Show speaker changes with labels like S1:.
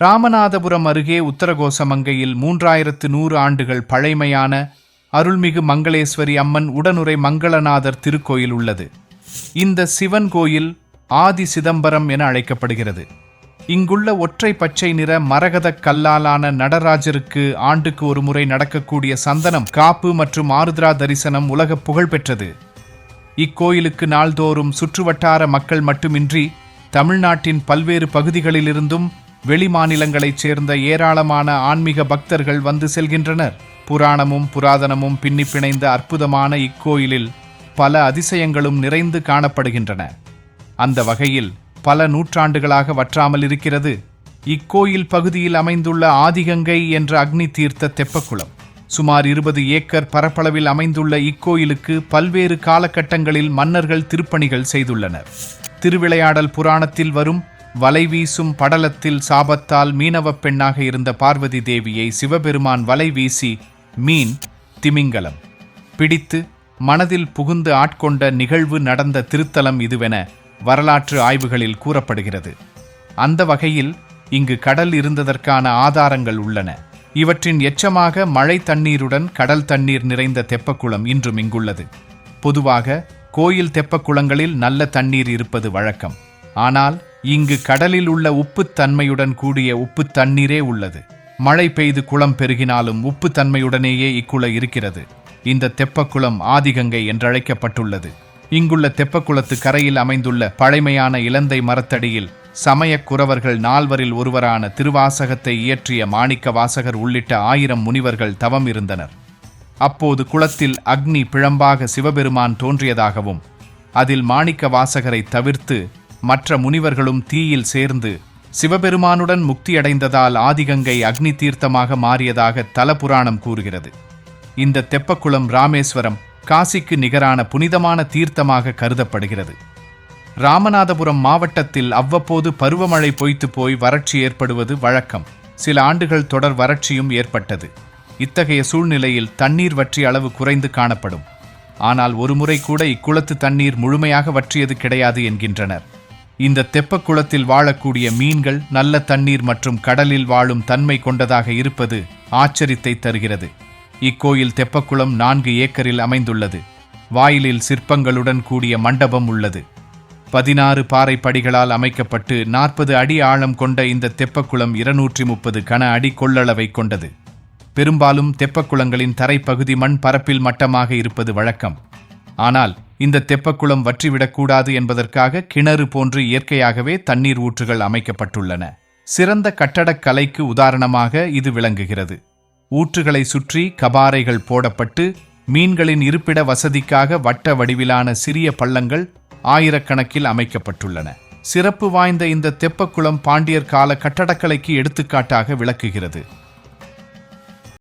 S1: ராமநாதபுரம் அருகே உத்தரகோசமங்கையில் மூன்றாயிரத்து நூறு ஆண்டுகள் பழைமையான அருள்மிகு மங்களேஸ்வரி அம்மன் உடனுரை மங்களநாதர் திருக்கோயில் உள்ளது. இந்த சிவன் கோயில் ஆதி சிதம்பரம் என அழைக்கப்படுகிறது. இங்குள்ள ஒற்றை பச்சை நிற மரகதக் கல்லாலான நடராஜருக்கு ஆண்டுக்கு ஒரு முறை நடக்கக்கூடிய சந்தனம் காப்பு மற்றும் ஆருத்ரா தரிசனம் உலக புகழ் பெற்றது. இக்கோயிலுக்கு நாள்தோறும் சுற்றுவட்டார மக்கள் மட்டுமின்றி தமிழ்நாட்டின் பல்வேறு பகுதிகளிலிருந்தும் வெளிமாநிலங்களைச் சேர்ந்த ஏராளமான ஆன்மீக பக்தர்கள் வந்து செல்கின்றனர். புராணமும் புராதனமும் பின்னி பிணைந்த அற்புதமான இக்கோயிலில் பல அதிசயங்களும் நிறைந்து காணப்படுகின்றன. அந்த வகையில் பல நூற்றாண்டுகளாக வற்றாமல் இருக்கிறது. இக்கோயில் பகுதியில் அமைந்துள்ள ஆதிகங்கை என்ற அக்னி தீர்த்த தெப்பக்குளம். சுமார் இருபது ஏக்கர் பரப்பளவில் அமைந்துள்ள இக்கோயிலுக்கு பல்வேறு காலகட்டங்களில் மன்னர்கள் திருப்பணிகள் செய்துள்ளனர். திருவிளையாடல் புராணத்தில் வரும் வலை வீசும் படலத்தில் சாபத்தால் மீனவப் பெண்ணாக இருந்த பார்வதி தேவியை சிவபெருமான் வலை வீசி மீன் திமிங்கலம். பிடித்து மனதில் புகுந்து ஆட்கொண்ட நிகழ்வு நடந்த திருத்தலம் இதுவென வரலாற்று ஆய்வுகளில் கூறப்படுகிறது. அந்த வகையில் இங்கு கடல் இருந்ததற்கான ஆதாரங்கள் உள்ளன. இவற்றின் எச்சமாக மழை தண்ணீருடன் கடல் தண்ணீர் நிறைந்த தெப்பக்குளம் இன்றும் இங்குள்ளது. பொதுவாக கோயில் தெப்பக்குளங்களில் நல்ல தண்ணீர் இருப்பது வழக்கம். ஆனால் இங்கு கடலில் உள்ள உப்புத்தன்மையுடன் கூடிய உப்பு தண்ணீரே உள்ளது. மழை பெய்து குளம் பெருகினாலும் உப்பு தன்மையுடனேயே இக்குள இருக்கிறது. இந்த தெப்பக்குளம் ஆதிகங்கை என்றழைக்கப்பட்டுள்ளது. இங்குள்ள தெப்பக்குளத்து கரையில் அமைந்துள்ள பழைமையான இலந்தை மரத்தடியில் சமயக் குறவர்கள் நால்வரில் ஒருவரான திருவாசகத்தை இயற்றிய மாணிக்க வாசகர் உள்ளிட்ட ஆயிரம் முனிவர்கள் தவம் இருந்தனர். அப்போது குளத்தில் அக்னி பிழம்பாக சிவபெருமான் தோன்றியதாகவும் அதில் மாணிக்க வாசகரை தவிர்த்து மற்ற முனிவர்களும் தீயில் சேர்ந்து சிவபெருமானுடன் முக்தியடைந்ததால் ஆதிகங்கை அக்னி தீர்த்தமாக மாறியதாக தலபுராணம் கூறுகிறது. இந்த தெப்பக்குளம் ராமேஸ்வரம் காசிக்கு நிகரான புனிதமான தீர்த்தமாக கருதப்படுகிறது. ராமநாதபுரம் மாவட்டத்தில் அவ்வப்போது பருவமழை பொய்த்து போய் வறட்சி ஏற்படுவது வழக்கம். சில ஆண்டுகள் தொடர் வறட்சியும் ஏற்பட்டது. இத்தகைய சூழ்நிலையில் தண்ணீர் வற்றி அளவு குறைந்து காணப்படும். ஆனால் ஒருமுறை கூட இக்குளத்து தண்ணீர் முழுமையாக வற்றியது கிடையாது என்கின்றனர். இந்த தெப்பக்குளத்தில் வாழக்கூடிய மீன்கள் நல்ல தண்ணீர் மற்றும் கடலில் வாழும் தன்மை கொண்டதாக இருப்பது ஆச்சரியத்தை தருகிறது. இக்கோயில் தெப்பக்குளம் நான்கு ஏக்கரில் அமைந்துள்ளது. வாயிலில் சிற்பங்களுடன் கூடிய மண்டபம் உள்ளது. பதினாறு பாறை படிகளால் அமைக்கப்பட்டு நாற்பது அடி ஆழம் கொண்ட இந்த தெப்பக்குளம் இருநூற்றி முப்பது கன அடி கொள்ளளவை கொண்டது. பெரும்பாலும் தெப்பக்குளங்களின் தரைப்பகுதி மண் பரப்பில் மட்டமாக இருப்பது வழக்கம். ஆனால் இந்த தெப்பக்குளம் வற்றிவிடக்கூடாது என்பதற்காக கிணறு போன்று இயற்கையாகவே தண்ணீர் ஊற்றுகள் அமைக்கப்பட்டுள்ளன. சிறந்த கட்டடக் கலைக்கு உதாரணமாக இது விளங்குகிறது. ஊற்றுகளை சுற்றி கபாரைகள் போடப்பட்டு மீன்களின் இருப்பிட வசதிக்காக வட்ட வடிவிலான சிறிய பள்ளங்கள் ஆயிரக்கணக்கில் அமைக்கப்பட்டுள்ளன. சிறப்பு வாய்ந்த இந்த தெப்பக்குளம் பாண்டியர் கால கட்டடக்கலைக்கு எடுத்துக்காட்டாக விளக்குகிறது.